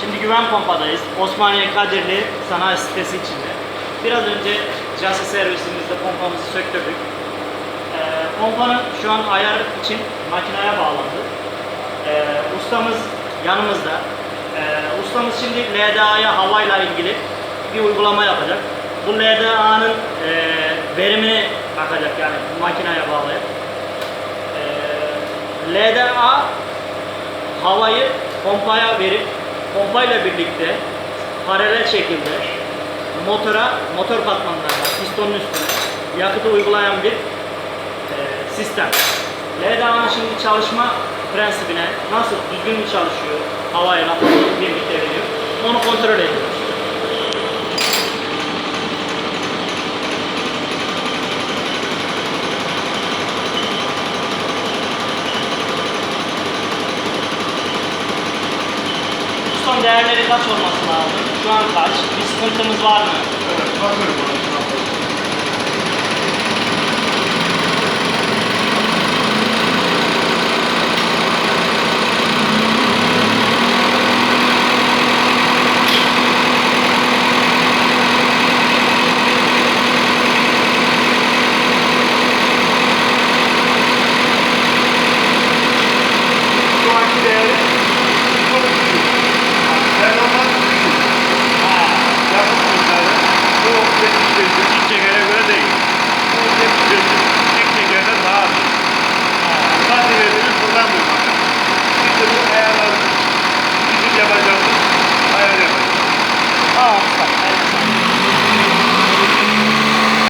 Şimdi Güven Pompa'dayız. Osmaniye Kadirli Sanayi Sitesi içinde. Biraz önce casi servisimizde pompamızı söktürdük. Ee, pompanın şu an ayar için makineye bağlandı. Ee, ustamız yanımızda. Ee, ustamız şimdi LDA'ya havayla ilgili bir uygulama yapacak. Bu LDA'nın e, verimini bakacak yani makineye bağlayıp. Ee, LDA havayı pompaya verip pompayla birlikte paralel şekilde motora, motor katmanlarına, pistonun üstüne yakıtı uygulayan bir e, sistem. LDA'nın şimdi çalışma prensibine nasıl düzgün mü çalışıyor, havayla birlikte veriyor, onu kontrol ediyoruz. Son değerleri kaç olması lazım? Şu an kaç? Bir sıkıntımız var mı? Evet, bakıyorum.